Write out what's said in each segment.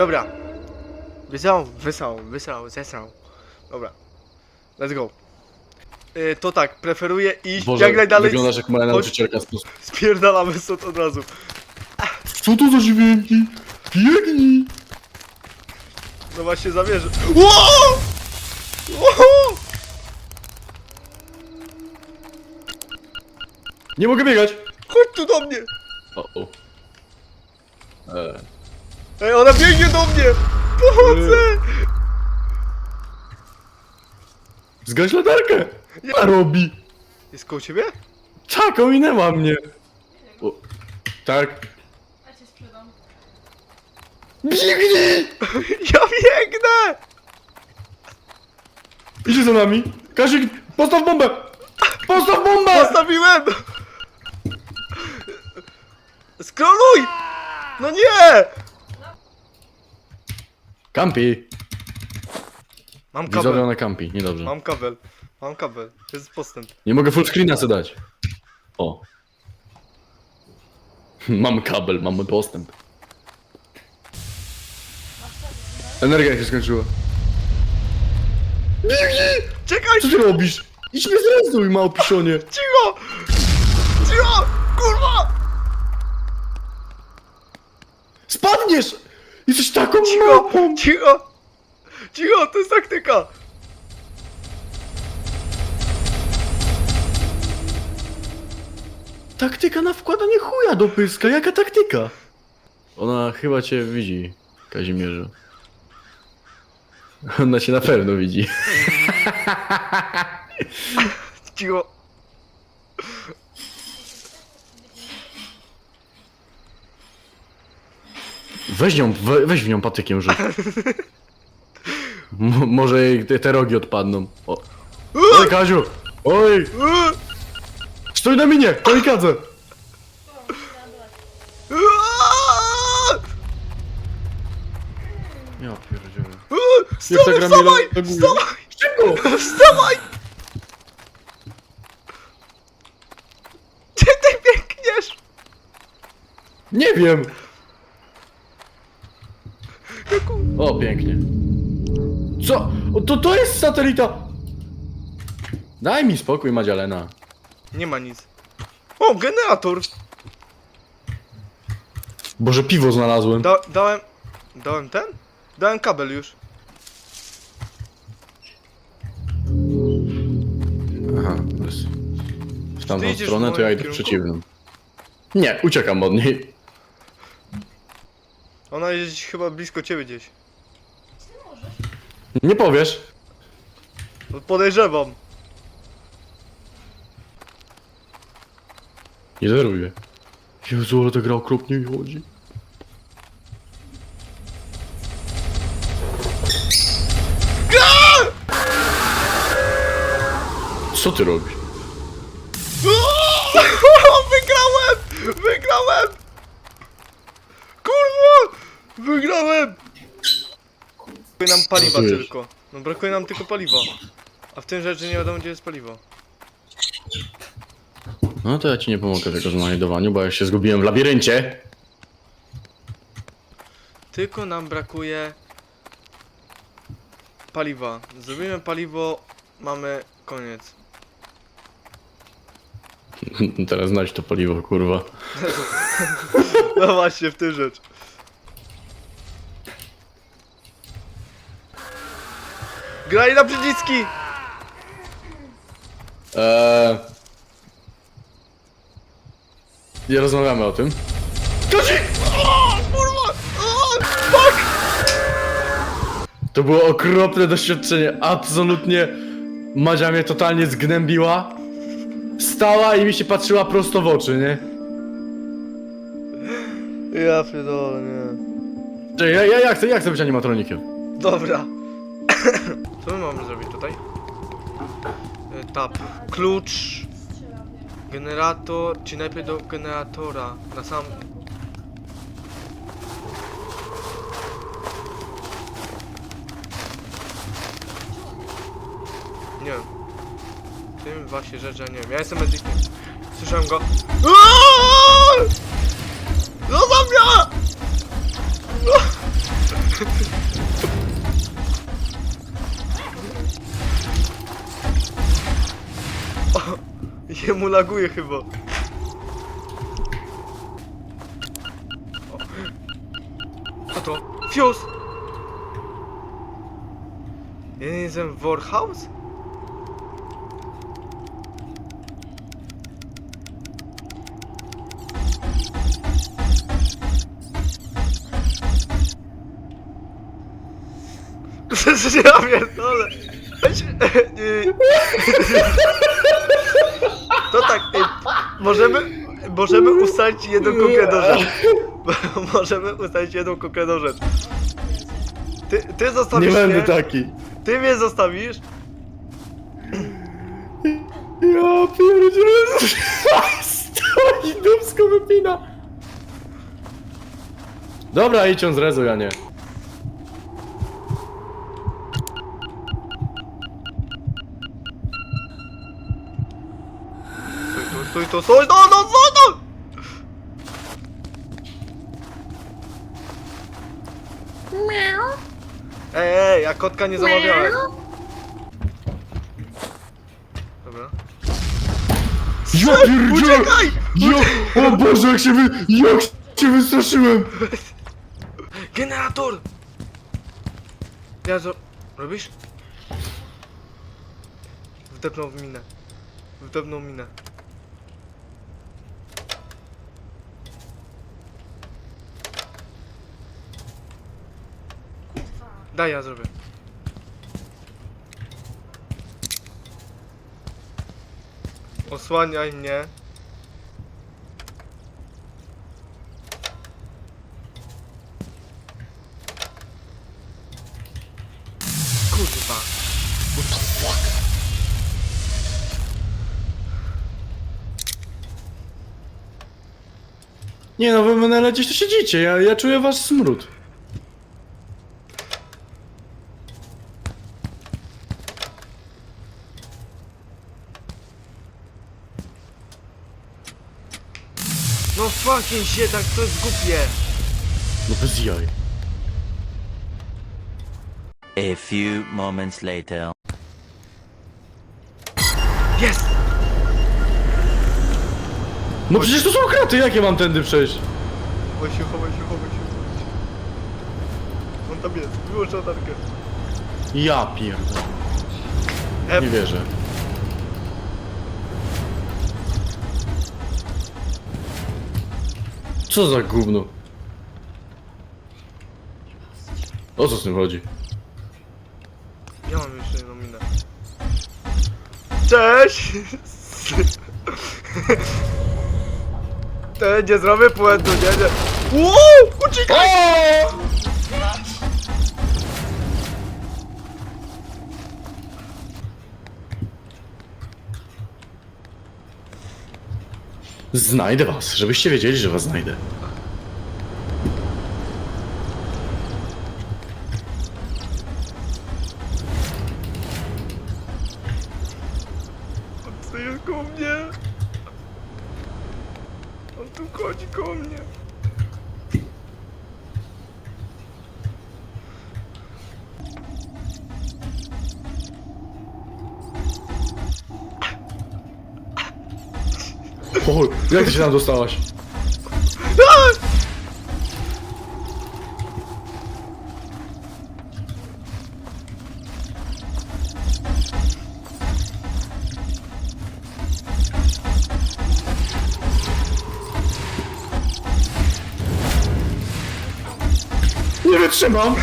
Dobra. Wysał, wysał, wysał, zesrał. Dobra. Let's go. Y, to tak, preferuję iść Boże, jak najdalej. wyglądasz jak moja nauczycielka z plus. Spierdalamy stąd od razu. Co to za dźwięki? Biegnij! No właśnie zamierzę. Wow! Wow! Nie mogę biegać! Chodź tu do mnie! O, o. Eee. Ej, ona biegnie do mnie! Pomocy! Zgaś latarkę! Ja robi! Jest koło ciebie? Tak, ominęła mnie! O. Tak. A cię sprzedam. Biegnij! Ja biegnę! Idzie za nami! Kasik, postaw bombę! Postaw bombę! Postawiłem! Skroluj! No nie! Kampi! Mam Widzowie kabel. na kampi, niedobrze. Mam kabel. Mam kabel. To jest postęp. Nie mogę full screena sobie dać. O. Mam kabel, mamy postęp. Energia się skończyła. Biegnij! Czekaj! Co ty robisz? Idź mnie zrezuj, małpiszonie! Cicho! Cicho! Kurwa! Spadniesz! Jesteś taką Cicho! małpą! Cicho! Cicho! To jest taktyka! Taktyka na wkładanie chuja do pyska, jaka taktyka? Ona chyba cię widzi, Kazimierzu. Ona cię na pewno widzi. Cicho! Weź ją, we, weź w nią patykiem rzuć. M- może jej te, te rogi odpadną. O. Oj, Kaziu! Oj! Stój na minie! Kamikadze! Ja pierdzielę. Wstawaj! Wstawaj! Wstawaj! Szybko! Wstawaj! Gdzie ty biegniesz? Nie wiem! O, pięknie. Co? O, to to jest satelita! Daj mi spokój, Madzialena. Nie ma nic. O, generator! Boże, piwo znalazłem. Da dałem... Dałem ten? Dałem kabel już. Aha, bez... W tamtą idziesz w stronę, to ja idę w kierunku? przeciwną. Nie, uciekam od niej. Ona jest chyba blisko ciebie gdzieś. Nie powiesz. Podejrzewam. Nie zeruję. Jezu, ale ta gra okropnie mi chodzi. Co ty robisz? Wygrałem! Wygrałem! Kurwa! Wygrałem! Brakuje nam paliwa Żartujesz. tylko. No brakuje nam tylko paliwa. A w tym rzeczy nie wiadomo gdzie jest paliwo. No to ja ci nie pomogę w tego znajdowaniu, bo ja się zgubiłem w labiryncie. Tylko nam brakuje paliwa. Zrobimy paliwo, mamy koniec. Teraz znajdź to paliwo, kurwa. No właśnie, w tym rzecz. Graj na przyciski! Eee... Nie rozmawiamy o tym. Kazik! O, kurwa! O, fuck! To było okropne doświadczenie. Absolutnie Madzia mnie totalnie zgnębiła. Stała i mi się patrzyła prosto w oczy, nie? Ja pierdolę, nie. Czekaj, Ja, ja, ja, chcę, ja chcę być animatronikiem. Dobra. Co my mamy zrobić tutaj? E, Tab. Klucz. Generator. Czy najpierw do generatora? Na sam. Nie. Tym właśnie rzeczy, nie wiem. Ja jestem medykiem. Słyszałem go. Aaaa! Zostaw mnie! mu laguje chyba. O. Co to? Fuse! Jestem w Warhouse? Ja pierdolę. Ej, możemy, możemy ustalić jedną konkretną rzecz. Możemy ustalić jedną konkretną rzecz. Ty, ty Nie zostawisz będę mnie, taki. ty mnie zostawisz, Ja pierdzielę. Stoi, dubsko wypina. Dobra, idź on z rezu, ja nie. Stój tu, stój tu, stój tu, no, stój tu! Ej, ej, ja kotka nie zamawiałem. Dobra. Ja pierdzielę! Uciekaj! Ja, o Boże, jak się wy... Jak się wystraszyłem! Generator! Ja zo... Robisz? Wdepnął w minę. Wdepnął minę. Daj, ja zrobię. Osłaniaj mnie. Kurwa. Nie no, wy menele gdzieś tu siedzicie, ja, ja czuję wasz smród. No fucking shit, tak to jest głupie. No bez jaj. A few moments later. Jest! No przecież to są kraty, jak ja mam tędy przejść? Chowaj się, chowaj się, chowaj się, chowaj się. On tam jest, wyłącz latarkę. Ja pierdolę. Nie wierzę. Co za gówno? O co z tym chodzi? Ja mam jeszcze jedną minę. Cześć! Te, nie zrobię puentu, nie, nie. Wow! Uciekaj! Znajdę was, żebyście wiedzieli, że was znajdę. O, jak ty się tam dostałaś? Nie wytrzymam!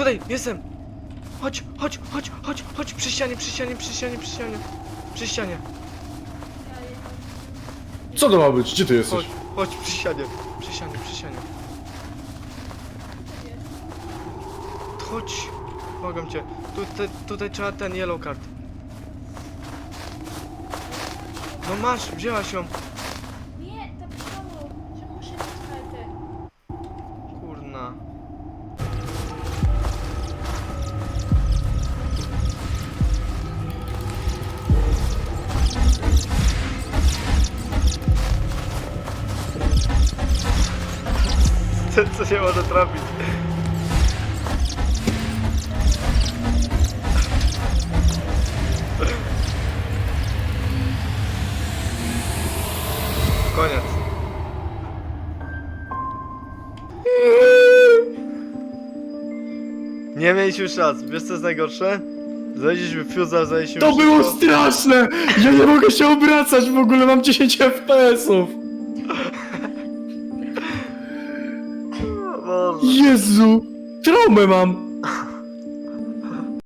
Tutaj, jestem! Chodź, chodź, chodź, chodź, chodź, przy ścianie, przy ścianie, przy ścianie, przy ścianie. Przy ścianie. Co to ma być? Gdzie ty jesteś? Chodź, chodź, przy ścianie, przy ścianie, przy ścianie. Chodź. Błagam cię. Tutaj, tutaj trzeba ten yellow card. No masz, wzięłaś ją. Co, się może trafić? Koniec. Nie mieliśmy szans. Wiesz co jest najgorsze? Znaleźliśmy fuse'a, znaleźliśmy To było straszne! Ja nie mogę się obracać w ogóle, mam 10 FPS-ów! Jezu! Traumę mam!